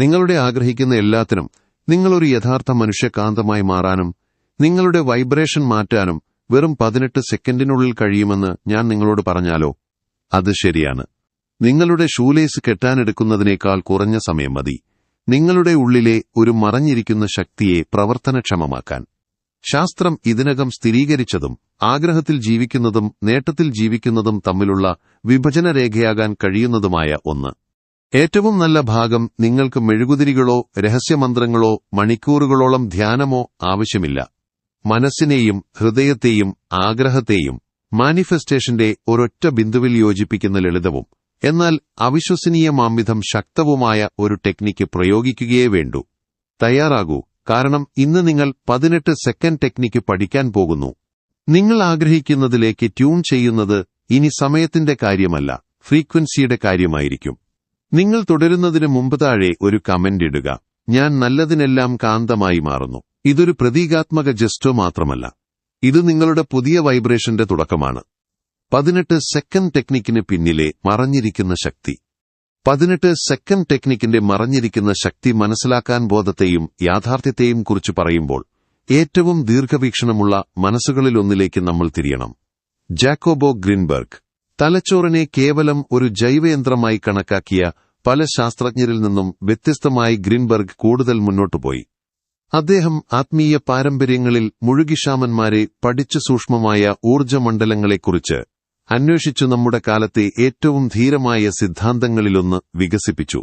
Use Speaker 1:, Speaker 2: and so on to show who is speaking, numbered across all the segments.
Speaker 1: നിങ്ങളുടെ ആഗ്രഹിക്കുന്ന എല്ലാത്തിനും നിങ്ങളൊരു യഥാർത്ഥ മനുഷ്യകാന്തമായി മാറാനും നിങ്ങളുടെ വൈബ്രേഷൻ മാറ്റാനും വെറും പതിനെട്ട് സെക്കൻഡിനുള്ളിൽ കഴിയുമെന്ന് ഞാൻ നിങ്ങളോട് പറഞ്ഞാലോ? അത് ശരിയാണ്. നിങ്ങളുടെ ഷൂലേസ് കെട്ടാനെടുക്കുന്നതിനേക്കാൾ കുറഞ്ഞ സമയം മതി. നിങ്ങളുടെ ഉള്ളിലെ ഒരു മറഞ്ഞിരിക്കുന്ന ശക്തിയെ പ്രവർത്തനക്ഷമമാക്കാൻ. ശാസ്ത്രം ഇതിനകം സ്ഥിരീകരിച്ചതും ആഗ്രഹത്തിൽ ജീവിക്കുന്നതും നേട്ടത്തിൽ ജീവിക്കുന്നതും തമ്മിലുള്ള വിഭജനരേഖയാകാൻ കഴിയുന്നതുമായ ഒന്ന്. ഏറ്റവും നല്ല ഭാഗം നിങ്ങൾക്ക് മെഴുകുതിരികളോ രഹസ്യമന്ത്രങ്ങളോ മണിക്കൂറുകളോളം ധ്യാനമോ ആവശ്യമില്ല. മനസ്സിനെയും ഹൃദയത്തെയും ആഗ്രഹത്തെയും മാനിഫെസ്റ്റേഷന്റെ ഒരൊറ്റ ബിന്ദുവിൽ യോജിപ്പിക്കുന്ന ലളിതവും എന്നാൽ അവിശ്വസനീയമാംവിധം ശക്തവുമായ ഒരു ടെക്നിക്ക് പ്രയോഗിക്കുകയേ വേണ്ടൂ. തയ്യാറാകൂ കാരണം ഇന്ന് നിങ്ങൾ പതിനെട്ട് സെക്കൻഡ് ടെക്നിക്ക് പഠിക്കാൻ പോകുന്നു. നിങ്ങൾ ആഗ്രഹിക്കുന്നതിലേക്ക് ട്യൂൺ ചെയ്യുന്നത് ഇനി സമയത്തിന്റെ കാര്യമല്ല ഫ്രീക്വൻസിയുടെ കാര്യമായിരിക്കും. നിങ്ങൾ തുടരുന്നതിന് മുമ്പ് താഴെ ഒരു കമന്റ് ഇടുക. ഞാൻ നല്ലതിനെല്ലാം കാന്തമായി മാറുന്നു. ഇതൊരു പ്രതീകാത്മക ജസ്റ്റോ മാത്രമല്ല. ഇത് നിങ്ങളുടെ പുതിയ വൈബ്രേഷന്റെ തുടക്കമാണ്. പതിനെട്ട് സെക്കൻഡ് ടെക്നിക്കിന് പിന്നിലെ മറഞ്ഞിരിക്കുന്ന ശക്തി. പതിനെട്ട് സെക്കൻഡ് ടെക്നിക്കിന്റെ മറഞ്ഞിരിക്കുന്ന ശക്തി മനസ്സിലാക്കാൻ ബോധത്തെയും യാഥാർത്ഥ്യത്തെയും കുറിച്ച് പറയുമ്പോൾ ഏറ്റവും ദീർഘവീക്ഷണമുള്ള മനസ്സുകളിലൊന്നിലേക്ക് നമ്മൾ തിരിയണം. ജാക്കോബോ ഗ്രിൻബർഗ് തലച്ചോറിനെ കേവലം ഒരു ജൈവയന്ത്രമായി കണക്കാക്കിയ പല ശാസ്ത്രജ്ഞരിൽ നിന്നും വ്യത്യസ്തമായി ഗ്രീൻബർഗ് കൂടുതൽ മുന്നോട്ടുപോയി അദ്ദേഹം ആത്മീയ പാരമ്പര്യങ്ങളിൽ മുഴുകിഷാമന്മാരെ പഠിച്ചു സൂക്ഷ്മമായ ഊർജമണ്ഡലങ്ങളെക്കുറിച്ച് അന്വേഷിച്ചു നമ്മുടെ കാലത്തെ ഏറ്റവും ധീരമായ സിദ്ധാന്തങ്ങളിലൊന്ന് വികസിപ്പിച്ചു.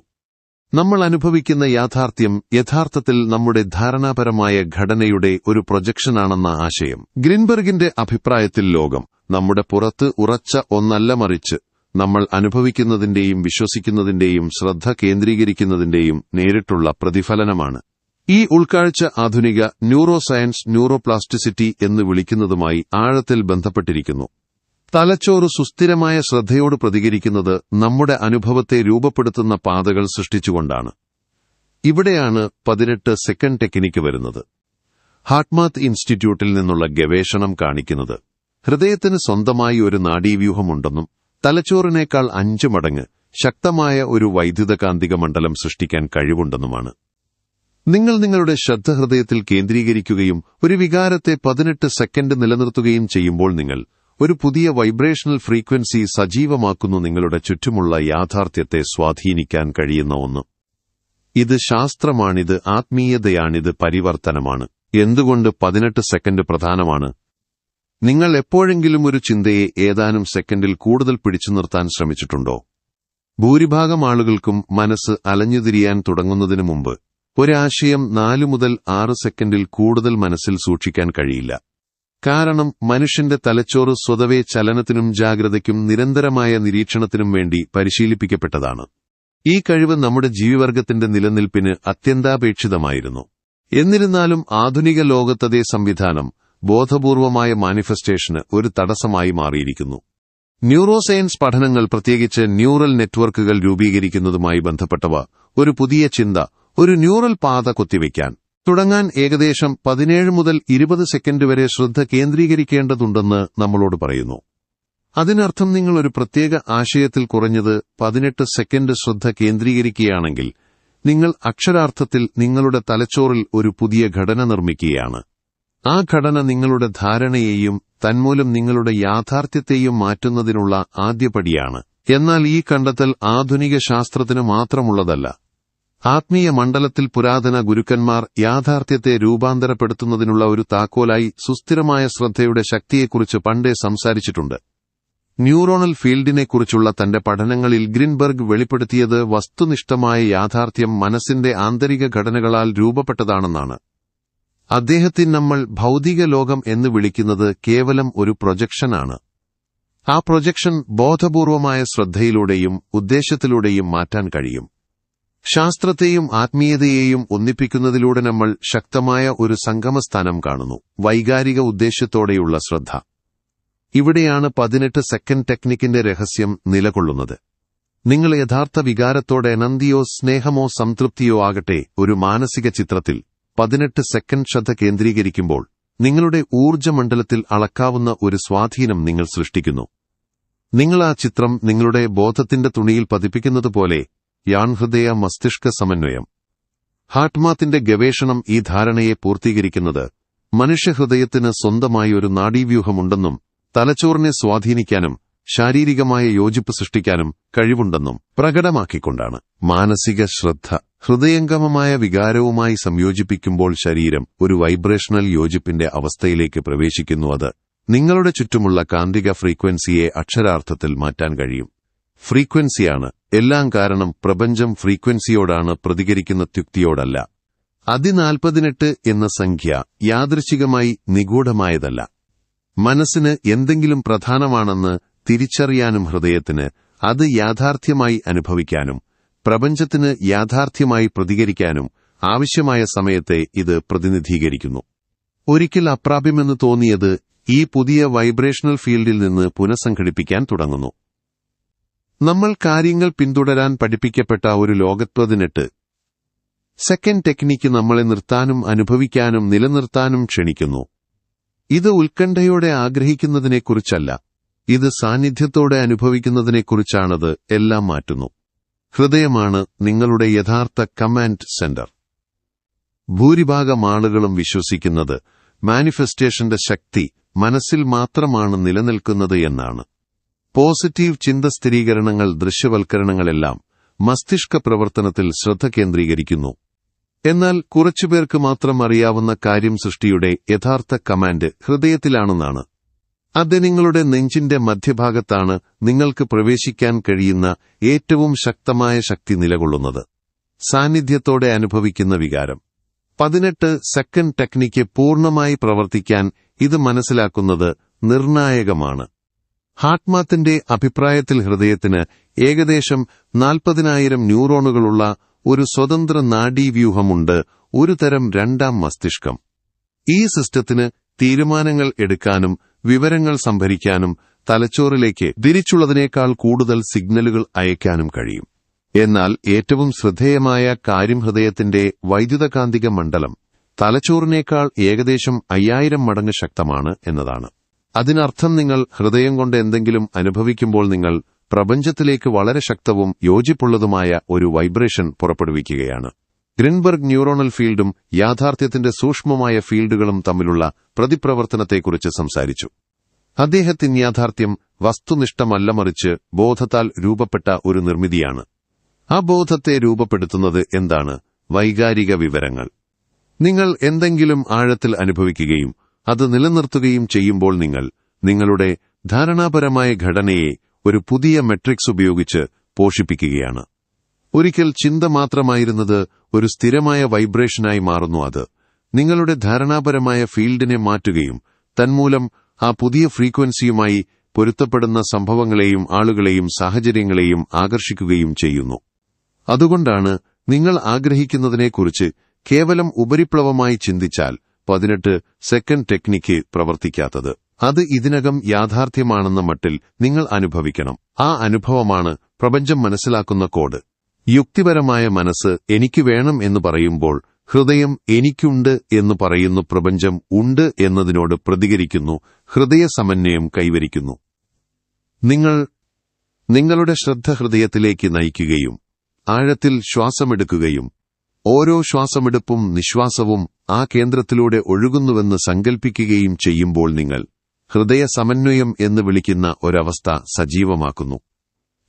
Speaker 1: നമ്മൾ അനുഭവിക്കുന്ന യാഥാർത്ഥ്യം യഥാർത്ഥത്തിൽ നമ്മുടെ ധാരണാപരമായ ഘടനയുടെ ഒരു പ്രൊജക്ഷനാണെന്ന ആശയം. ഗ്രിൻബർഗിന്റെ അഭിപ്രായത്തിൽ ലോകം നമ്മുടെ പുറത്ത് ഉറച്ച ഒന്നല്ല മറിച്ച് നമ്മൾ അനുഭവിക്കുന്നതിന്റെയും വിശ്വസിക്കുന്നതിന്റെയും ശ്രദ്ധ കേന്ദ്രീകരിക്കുന്നതിന്റെയും നേരിട്ടുള്ള പ്രതിഫലനമാണ്. ഈ ഉൾക്കാഴ്ച ആധുനിക ന്യൂറോ സയൻസ് ന്യൂറോപ്ലാസ്റ്റിസിറ്റി എന്ന് വിളിക്കുന്നതുമായി ആഴത്തിൽ ബന്ധപ്പെട്ടിരിക്കുന്നു. തലച്ചോറ് സുസ്ഥിരമായ ശ്രദ്ധയോട് പ്രതികരിക്കുന്നത് നമ്മുടെ അനുഭവത്തെ രൂപപ്പെടുത്തുന്ന പാതകൾ സൃഷ്ടിച്ചുകൊണ്ടാണ്. ഇവിടെയാണ് പതിനെട്ട് സെക്കൻഡ് ടെക്നിക്ക് വരുന്നത്. ഹാർട്ട്മാത്ത് ഇൻസ്റ്റിറ്റ്യൂട്ടിൽ നിന്നുള്ള ഗവേഷണം കാണിക്കുന്നത്. ഹൃദയത്തിന് സ്വന്തമായി ഒരു നാഡീവ്യൂഹമുണ്ടെന്നും തലച്ചോറിനേക്കാൾ അഞ്ചു മടങ്ങ് ശക്തമായ ഒരു വൈദ്യുതകാന്തിക മണ്ഡലം സൃഷ്ടിക്കാൻ കഴിവുണ്ടെന്നുമാണ്. നിങ്ങൾ നിങ്ങളുടെ ശ്രദ്ധ ഹൃദയത്തിൽ കേന്ദ്രീകരിക്കുകയും ഒരു വികാരത്തെ പതിനെട്ട് സെക്കൻഡ് നിലനിർത്തുകയും ചെയ്യുമ്പോൾ നിങ്ങൾ ഒരു പുതിയ വൈബ്രേഷണൽ ഫ്രീക്വൻസി സജീവമാക്കുന്നു നിങ്ങളുടെ ചുറ്റുമുള്ള യാഥാർത്ഥ്യത്തെ സ്വാധീനിക്കാൻ കഴിയുന്ന ഒന്ന്. ഇത് ശാസ്ത്രമാണിത് ആത്മീയതയാണിത് പരിവർത്തനമാണ്. എന്തുകൊണ്ട് പതിനെട്ട് സെക്കൻഡ് പ്രധാനമാണ്? നിങ്ങൾ എപ്പോഴെങ്കിലും ഒരു ചിന്തയെ ഏതാനും സെക്കൻഡിൽ കൂടുതൽ പിടിച്ചു നിർത്താൻ ശ്രമിച്ചിട്ടുണ്ടോ? ഭൂരിഭാഗം ആളുകൾക്കും മനസ്സ് അലഞ്ഞുതിരിയാൻ തുടങ്ങുന്നതിനു മുമ്പ് ഒരാശയം നാലു മുതൽ ആറ് സെക്കൻഡിൽ കൂടുതൽ മനസ്സിൽ സൂക്ഷിക്കാൻ കഴിയില്ല. കാരണം മനുഷ്യന്റെ തലച്ചോറ് സ്വതവേ ചലനത്തിനും ജാഗ്രതയ്ക്കും നിരന്തരമായ നിരീക്ഷണത്തിനും വേണ്ടി പരിശീലിപ്പിക്കപ്പെട്ടതാണ്. ഈ കഴിവ് നമ്മുടെ ജീവിവർഗത്തിന്റെ നിലനിൽപ്പിന് അത്യന്താപേക്ഷിതമായിരുന്നു. എന്നിരുന്നാലും ആധുനിക ലോകത്തതേ സംവിധാനം ബോധപൂർവമായ മാനിഫെസ്റ്റേഷന് ഒരു തടസ്സമായി മാറിയിരിക്കുന്നു. ന്യൂറോസയൻസ് പഠനങ്ങൾ പ്രത്യേകിച്ച് ന്യൂറൽ നെറ്റ്വർക്കുകൾ രൂപീകരിക്കുന്നതുമായി ബന്ധപ്പെട്ടവ ഒരു പുതിയ ചിന്ത ഒരു ന്യൂറൽ പാത കൊത്തിവയ്ക്കാൻ. തുടങ്ങാൻ ഏകദേശം പതിനേഴ് മുതൽ ഇരുപത് സെക്കൻഡ് വരെ ശ്രദ്ധ കേന്ദ്രീകരിക്കേണ്ടതുണ്ടെന്ന് നമ്മളോട് പറയുന്നു. അതിനർത്ഥം നിങ്ങൾ ഒരു പ്രത്യേക ആശയത്തിൽ കുറഞ്ഞത് പതിനെട്ട് സെക്കൻഡ് ശ്രദ്ധ കേന്ദ്രീകരിക്കുകയാണെങ്കിൽ നിങ്ങൾ അക്ഷരാർത്ഥത്തിൽ നിങ്ങളുടെ തലച്ചോറിൽ ഒരു പുതിയ ഘടന നിർമ്മിക്കുകയാണ്. ആ ഘടന നിങ്ങളുടെ ധാരണയെയും തന്മൂലം നിങ്ങളുടെ യാഥാർത്ഥ്യത്തെയും മാറ്റുന്നതിനുള്ള ആദ്യപടിയാണ്. എന്നാൽ ഈ കണ്ടെത്തൽ ആധുനിക ശാസ്ത്രത്തിന് മാത്രമുള്ളതല്ല. ആത്മീയ മണ്ഡലത്തിൽ പുരാതന ഗുരുക്കന്മാർ യാഥാർത്ഥ്യത്തെ രൂപാന്തരപ്പെടുത്തുന്നതിനുള്ള ഒരു താക്കോലായി സുസ്ഥിരമായ ശ്രദ്ധയുടെ ശക്തിയെക്കുറിച്ച് പണ്ടേ സംസാരിച്ചിട്ടുണ്ട്. ന്യൂറോണൽ ഫീൽഡിനെക്കുറിച്ചുള്ള തന്റെ പഠനങ്ങളിൽ ഗ്രിൻബർഗ് വെളിപ്പെടുത്തിയത് വസ്തുനിഷ്ഠമായ യാഥാർത്ഥ്യം മനസ്സിന്റെ ആന്തരിക ഘടനകളാൽ രൂപപ്പെട്ടതാണെന്നാണ്. അദ്ദേഹത്തിന് നമ്മൾ ഭൗതിക ലോകം എന്ന് വിളിക്കുന്നത് കേവലം ഒരു പ്രൊജക്ഷനാണ്. ആ പ്രൊജക്ഷൻ ബോധപൂർവമായ ശ്രദ്ധയിലൂടെയും ഉദ്ദേശത്തിലൂടെയും മാറ്റാൻ കഴിയും. ശാസ്ത്രത്തെയും ആത്മീയതയെയും ഒന്നിപ്പിക്കുന്നതിലൂടെ നമ്മൾ ശക്തമായ ഒരു സംഗമസ്ഥാനം കാണുന്നു. വൈകാരിക ഉദ്ദേശ്യത്തോടെയുള്ള ശ്രദ്ധ. ഇവിടെയാണ് പതിനെട്ട് സെക്കൻഡ് ടെക്നിക്കിന്റെ രഹസ്യം നിലകൊള്ളുന്നത്. നിങ്ങൾ യഥാർത്ഥ വികാരത്തോടെ നന്ദിയോ സ്നേഹമോ സംതൃപ്തിയോ ആകട്ടെ ഒരു മാനസിക ചിത്രത്തിൽ പതിനെട്ട് സെക്കൻഡ് ശ്രദ്ധ കേന്ദ്രീകരിക്കുമ്പോൾ നിങ്ങളുടെ ഊർജമണ്ഡലത്തിൽ അളക്കാവുന്ന ഒരു സ്വാധീനം നിങ്ങൾ സൃഷ്ടിക്കുന്നു. നിങ്ങൾ ആ ചിത്രം നിങ്ങളുടെ ബോധത്തിന്റെ തുണിയിൽ പതിപ്പിക്കുന്നതുപോലെ യാൺഹൃദയ മസ്തിഷ്ക സമന്വയം. ഹാർട്ട്മാത്തിന്റെ ഗവേഷണം ഈ ധാരണയെ പൂർത്തീകരിക്കുന്നത് മനുഷ്യഹൃദയത്തിന് സ്വന്തമായി ഒരു നാഡീവ്യൂഹമുണ്ടെന്നും തലച്ചോറിനെ സ്വാധീനിക്കാനും ശാരീരികമായ യോജിപ്പ് സൃഷ്ടിക്കാനും കഴിവുണ്ടെന്നും പ്രകടമാക്കിക്കൊണ്ടാണ്. മാനസിക ശ്രദ്ധ ഹൃദയംഗമമായ വികാരവുമായി സംയോജിപ്പിക്കുമ്പോൾ ശരീരം ഒരു വൈബ്രേഷണൽ യോജിപ്പിന്റെ അവസ്ഥയിലേക്ക് പ്രവേശിക്കുന്നു. അത് നിങ്ങളുടെ ചുറ്റുമുള്ള കാന്തിക ഫ്രീക്വൻസിയെ അക്ഷരാർത്ഥത്തിൽ മാറ്റാൻ കഴിയും. ഫ്രീക്വൻസിയാണ്. എല്ലാം കാരണം പ്രപഞ്ചം ഫ്രീക്വൻസിയോടാണ് പ്രതികരിക്കുന്ന ത്യുക്തിയോടല്ല അതിനാൽപ്പതിനെട്ട് എന്ന സംഖ്യ യാദൃശികമായി നിഗൂഢമായതല്ല. മനസ്സിന് എന്തെങ്കിലും പ്രധാനമാണെന്ന് തിരിച്ചറിയാനും ഹൃദയത്തിന് അത് യാഥാർത്ഥ്യമായി അനുഭവിക്കാനും പ്രപഞ്ചത്തിന് യാഥാർത്ഥ്യമായി പ്രതികരിക്കാനും ആവശ്യമായ സമയത്തെ ഇത് പ്രതിനിധീകരിക്കുന്നു. ഒരിക്കൽ അപ്രാപ്യമെന്ന് തോന്നിയത് ഈ പുതിയ വൈബ്രേഷണൽ ഫീൽഡിൽ നിന്ന് പുനഃസംഘടിപ്പിക്കാൻ തുടങ്ങുന്നു. നമ്മൾ കാര്യങ്ങൾ പിന്തുടരാൻ പഠിപ്പിക്കപ്പെട്ട ഒരു ലോകത്വതിനെട്ട് സെക്കൻഡ് ടെക്നിക്ക് നമ്മളെ നിർത്താനും അനുഭവിക്കാനും നിലനിർത്താനും ക്ഷണിക്കുന്നു. ഇത് ഉത്കണ്ഠയോടെ ആഗ്രഹിക്കുന്നതിനെക്കുറിച്ചല്ല. ഇത് സാന്നിധ്യത്തോടെ അനുഭവിക്കുന്നതിനെക്കുറിച്ചാണത് എല്ലാം മാറ്റുന്നു. ഹൃദയമാണ് നിങ്ങളുടെ യഥാർത്ഥ കമാൻഡ് സെന്റർ ഭൂരിഭാഗം ആളുകളും വിശ്വസിക്കുന്നത് മാനിഫെസ്റ്റേഷന്റെ ശക്തി മനസ്സിൽ മാത്രമാണ് നിലനിൽക്കുന്നത് എന്നാണ്. പോസിറ്റീവ് ചിന്ത സ്ഥിരീകരണങ്ങൾ ദൃശ്യവൽക്കരണങ്ങളെല്ലാം മസ്തിഷ്ക പ്രവർത്തനത്തിൽ ശ്രദ്ധ കേന്ദ്രീകരിക്കുന്നു. എന്നാൽ കുറച്ചുപേർക്ക് മാത്രം അറിയാവുന്ന കാര്യം സൃഷ്ടിയുടെ യഥാർത്ഥ കമാൻഡ് ഹൃദയത്തിലാണെന്നാണ്. അത് നിങ്ങളുടെ നെഞ്ചിന്റെ മധ്യഭാഗത്താണ് നിങ്ങൾക്ക് പ്രവേശിക്കാൻ കഴിയുന്ന ഏറ്റവും ശക്തമായ ശക്തി നിലകൊള്ളുന്നത്. സാന്നിധ്യത്തോടെ അനുഭവിക്കുന്ന വികാരം. പതിനെട്ട് സെക്കൻഡ് ടെക്നിക്ക് പൂർണമായി പ്രവർത്തിക്കാൻ ഇത് മനസ്സിലാക്കുന്നത് നിർണായകമാണ്. ഹാട്ട്മാത്തിന്റെ അഭിപ്രായത്തിൽ ഹൃദയത്തിന് ഏകദേശം നാൽപ്പതിനായിരം ന്യൂറോണുകളുള്ള ഒരു സ്വതന്ത്ര നാഡീവ്യൂഹമുണ്ട് ഒരു തരം രണ്ടാം മസ്തിഷ്കം. ഈ സിസ്റ്റത്തിന് തീരുമാനങ്ങൾ എടുക്കാനും വിവരങ്ങൾ സംഭരിക്കാനും തലച്ചോറിലേക്ക് തിരിച്ചുള്ളതിനേക്കാൾ കൂടുതൽ സിഗ്നലുകൾ അയക്കാനും കഴിയും. എന്നാൽ ഏറ്റവും ശ്രദ്ധേയമായ കാര്യം ഹൃദയത്തിന്റെ വൈദ്യുതകാന്തിക മണ്ഡലം. തലച്ചോറിനേക്കാൾ ഏകദേശം അയ്യായിരം മടങ്ങ് ശക്തമാണ് എന്നതാണ്. അതിനർത്ഥം നിങ്ങൾ ഹൃദയം കൊണ്ട് എന്തെങ്കിലും അനുഭവിക്കുമ്പോൾ നിങ്ങൾ പ്രപഞ്ചത്തിലേക്ക് വളരെ ശക്തവും യോജിപ്പുള്ളതുമായ ഒരു വൈബ്രേഷൻ പുറപ്പെടുവിക്കുകയാണ്. ഗ്രിൻബർഗ് ന്യൂറോണൽ ഫീൽഡും യാഥാർത്ഥ്യത്തിന്റെ സൂക്ഷ്മമായ ഫീൽഡുകളും തമ്മിലുള്ള പ്രതിപ്രവർത്തനത്തെക്കുറിച്ച് സംസാരിച്ചു. അദ്ദേഹത്തിന് യാഥാർത്ഥ്യം വസ്തുനിഷ്ഠമല്ല മറിച്ച് ബോധത്താൽ രൂപപ്പെട്ട ഒരു നിർമ്മിതിയാണ്. ആ ബോധത്തെ രൂപപ്പെടുത്തുന്നത് എന്താണ്? വൈകാരിക വിവരങ്ങൾ. നിങ്ങൾ എന്തെങ്കിലും ആഴത്തിൽ അനുഭവിക്കുകയും അത് നിലനിർത്തുകയും ചെയ്യുമ്പോൾ നിങ്ങൾ നിങ്ങളുടെ ധാരണാപരമായ ഘടനയെ ഒരു പുതിയ മെട്രിക്സ് ഉപയോഗിച്ച് പോഷിപ്പിക്കുകയാണ്. ഒരിക്കൽ ചിന്ത മാത്രമായിരുന്നത് ഒരു സ്ഥിരമായ വൈബ്രേഷനായി മാറുന്നു അത്. നിങ്ങളുടെ ധാരണാപരമായ ഫീൽഡിനെ മാറ്റുകയും തന്മൂലം ആ പുതിയ ഫ്രീക്വൻസിയുമായി പൊരുത്തപ്പെടുന്ന സംഭവങ്ങളെയും ആളുകളെയും സാഹചര്യങ്ങളെയും ആകർഷിക്കുകയും ചെയ്യുന്നു. അതുകൊണ്ടാണ് നിങ്ങൾ ആഗ്രഹിക്കുന്നതിനെക്കുറിച്ച് കേവലം ഉപരിപ്ലവമായി ചിന്തിച്ചാൽ പതിനെട്ട് സെക്കൻഡ് ടെക്നിക്ക് പ്രവർത്തിക്കാത്തത്. അത് ഇതിനകം യാഥാർത്ഥ്യമാണെന്ന മട്ടിൽ നിങ്ങൾ അനുഭവിക്കണം. ആ അനുഭവമാണ് പ്രപഞ്ചം മനസ്സിലാക്കുന്ന കോഡ്. യുക്തിപരമായ മനസ്സ് എനിക്ക് വേണം എന്ന് പറയുമ്പോൾ ഹൃദയം എനിക്കുണ്ട് എന്ന് പറയുന്നു പ്രപഞ്ചം ഉണ്ട് എന്നതിനോട് പ്രതികരിക്കുന്നു ഹൃദയ സമന്വയം കൈവരിക്കുന്നു. നിങ്ങൾ നിങ്ങളുടെ ശ്രദ്ധ ഹൃദയത്തിലേക്ക് നയിക്കുകയും ആഴത്തിൽ ശ്വാസമെടുക്കുകയും ഓരോ ശ്വാസമെടുപ്പും നിശ്വാസവും ആ കേന്ദ്രത്തിലൂടെ ഒഴുകുന്നുവെന്ന് സങ്കൽപ്പിക്കുകയും ചെയ്യുമ്പോൾ നിങ്ങൾ ഹൃദയ സമന്വയം എന്ന് വിളിക്കുന്ന ഒരവസ്ഥ സജീവമാക്കുന്നു.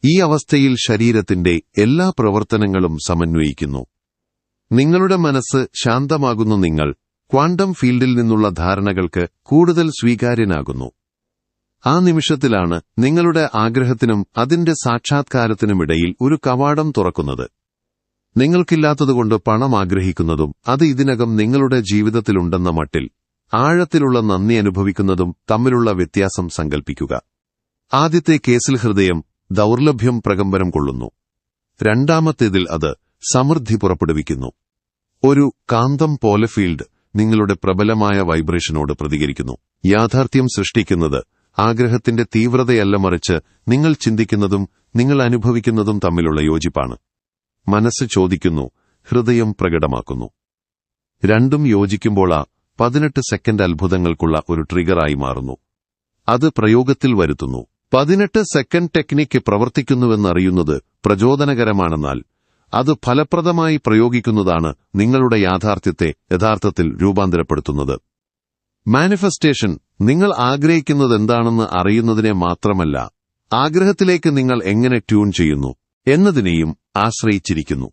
Speaker 1: ഈ അവസ്ഥയിൽ ശരീരത്തിന്റെ എല്ലാ പ്രവർത്തനങ്ങളും സമന്വയിക്കുന്നു. നിങ്ങളുടെ മനസ്സ് ശാന്തമാകുന്നു നിങ്ങൾ ക്വാണ്ടം ഫീൽഡിൽ നിന്നുള്ള ധാരണകൾക്ക് കൂടുതൽ സ്വീകാര്യനാകുന്നു. ആ നിമിഷത്തിലാണ് നിങ്ങളുടെ ആഗ്രഹത്തിനും അതിന്റെ സാക്ഷാത്കാരത്തിനുമിടയിൽ ഒരു കവാടം തുറക്കുന്നത്. നിങ്ങൾക്കില്ലാത്തതുകൊണ്ട് പണം ആഗ്രഹിക്കുന്നതും അത് ഇതിനകം നിങ്ങളുടെ ജീവിതത്തിലുണ്ടെന്ന മട്ടിൽ ആഴത്തിലുള്ള നന്ദി അനുഭവിക്കുന്നതും തമ്മിലുള്ള വ്യത്യാസം സങ്കൽപ്പിക്കുക. ആദ്യത്തെ കേസിൽ ഹൃദയം ദൗർലഭ്യം പ്രകമ്പനം കൊള്ളുന്നു. രണ്ടാമത്തേതിൽ അത് സമൃദ്ധി പുറപ്പെടുവിക്കുന്നു. ഒരു കാന്തം പോലെ ഫീൽഡ് നിങ്ങളുടെ പ്രബലമായ വൈബ്രേഷനോട് പ്രതികരിക്കുന്നു. യാഥാർത്ഥ്യം സൃഷ്ടിക്കുന്നത് ആഗ്രഹത്തിന്റെ തീവ്രതയല്ല മറിച്ച് നിങ്ങൾ ചിന്തിക്കുന്നതും നിങ്ങൾ അനുഭവിക്കുന്നതും തമ്മിലുള്ള യോജിപ്പാണ്. മനസ്സ് ചോദിക്കുന്നു ഹൃദയം പ്രകടമാക്കുന്നു. രണ്ടും യോജിക്കുമ്പോൾ ആ പതിനെട്ട് സെക്കൻഡ് അത്ഭുതങ്ങൾക്കുള്ള ഒരു ട്രിഗറായി മാറുന്നു. അത് പ്രയോഗത്തിൽ വരുത്തുന്നു. പതിനെട്ട് സെക്കൻഡ് ടെക്നിക്ക് പ്രവർത്തിക്കുന്നുവെന്നറിയുന്നത് പ്രചോദനകരമാണെന്നാൽ അത് ഫലപ്രദമായി പ്രയോഗിക്കുന്നതാണ് നിങ്ങളുടെ യാഥാർത്ഥ്യത്തെ യഥാർത്ഥത്തിൽ രൂപാന്തരപ്പെടുത്തുന്നത്. മാനിഫെസ്റ്റേഷൻ നിങ്ങൾ ആഗ്രഹിക്കുന്നത് എന്താണെന്ന് അറിയുന്നതിനെ മാത്രമല്ല ആഗ്രഹത്തിലേക്ക് നിങ്ങൾ എങ്ങനെ ട്യൂൺ ചെയ്യുന്നു എന്നതിനെയും ആശ്രയിച്ചിരിക്കുന്നു.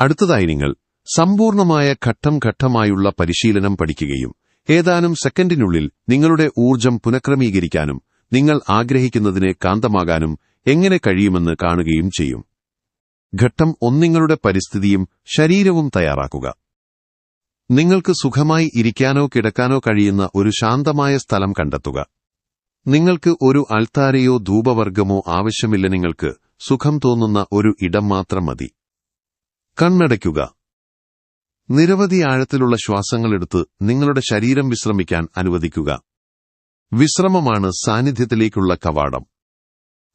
Speaker 1: അടുത്തതായി നിങ്ങൾ സമ്പൂർണമായ ഘട്ടം ഘട്ടമായുള്ള പരിശീലനം പഠിക്കുകയും ഏതാനും സെക്കൻഡിനുള്ളിൽ നിങ്ങളുടെ ഊർജം പുനഃക്രമീകരിക്കാനും നിങ്ങൾ ആഗ്രഹിക്കുന്നതിനെ കാന്തമാകാനും എങ്ങനെ കഴിയുമെന്ന് കാണുകയും ചെയ്യും. ഘട്ടം ഒന്നിങ്ങളുടെ പരിസ്ഥിതിയും ശരീരവും തയ്യാറാക്കുക. നിങ്ങൾക്ക് സുഖമായി ഇരിക്കാനോ കിടക്കാനോ കഴിയുന്ന ഒരു ശാന്തമായ സ്ഥലം കണ്ടെത്തുക. നിങ്ങൾക്ക് ഒരു അൾത്താരയോ ധൂപവർഗമോ ആവശ്യമില്ല നിങ്ങൾക്ക് സുഖം തോന്നുന്ന ഒരു ഇടം മാത്രം മതി. കണ്ണടയ്ക്കുക. നിരവധി ആഴത്തിലുള്ള ശ്വാസങ്ങളെടുത്ത് നിങ്ങളുടെ ശരീരം വിശ്രമിക്കാൻ അനുവദിക്കുക. വിശ്രമമാണ് സാന്നിധ്യത്തിലേക്കുള്ള കവാടം.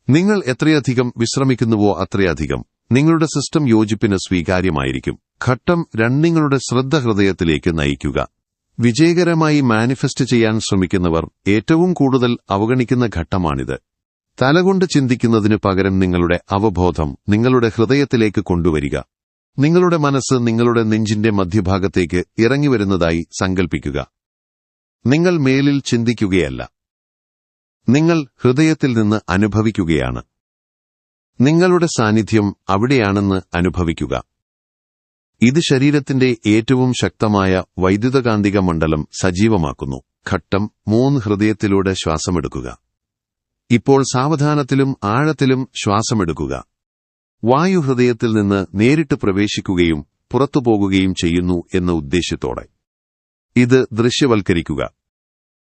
Speaker 1: നിങ്ങൾ എത്രയധികം വിശ്രമിക്കുന്നുവോ അത്രയധികം നിങ്ങളുടെ സിസ്റ്റം യോജിപ്പിന് സ്വീകാര്യമായിരിക്കും. ഘട്ടം രണ്ട് നിങ്ങളുടെ ശ്രദ്ധ ഹൃദയത്തിലേക്ക് നയിക്കുക. വിജയകരമായി മാനിഫെസ്റ്റ് ചെയ്യാൻ ശ്രമിക്കുന്നവർ ഏറ്റവും കൂടുതൽ അവഗണിക്കുന്ന ഘട്ടമാണിത്. തലകൊണ്ട് ചിന്തിക്കുന്നതിനു പകരം നിങ്ങളുടെ അവബോധം നിങ്ങളുടെ ഹൃദയത്തിലേക്ക് കൊണ്ടുവരിക. നിങ്ങളുടെ മനസ്സ് നിങ്ങളുടെ നെഞ്ചിന്റെ മധ്യഭാഗത്തേക്ക് ഇറങ്ങി വരുന്നതായി സങ്കൽപ്പിക്കുക. നിങ്ങൾ മേലിൽ ചിന്തിക്കുകയല്ല. നിങ്ങൾ ഹൃദയത്തിൽ നിന്ന് അനുഭവിക്കുകയാണ്. നിങ്ങളുടെ സാന്നിധ്യം അവിടെയാണെന്ന് അനുഭവിക്കുക. ഇത് ശരീരത്തിന്റെ ഏറ്റവും ശക്തമായ വൈദ്യുതകാന്തിക മണ്ഡലം സജീവമാക്കുന്നു. ഘട്ടം മൂന്ന് ഹൃദയത്തിലൂടെ ശ്വാസമെടുക്കുക. ഇപ്പോൾ സാവധാനത്തിലും ആഴത്തിലും ശ്വാസമെടുക്കുക. വായു ഹൃദയത്തിൽ നിന്ന് നേരിട്ട് പ്രവേശിക്കുകയും പുറത്തുപോകുകയും ചെയ്യുന്നു എന്ന ഉദ്ദേശ്യത്തോടെ. ഇത് ദൃശ്യവൽക്കരിക്കുക.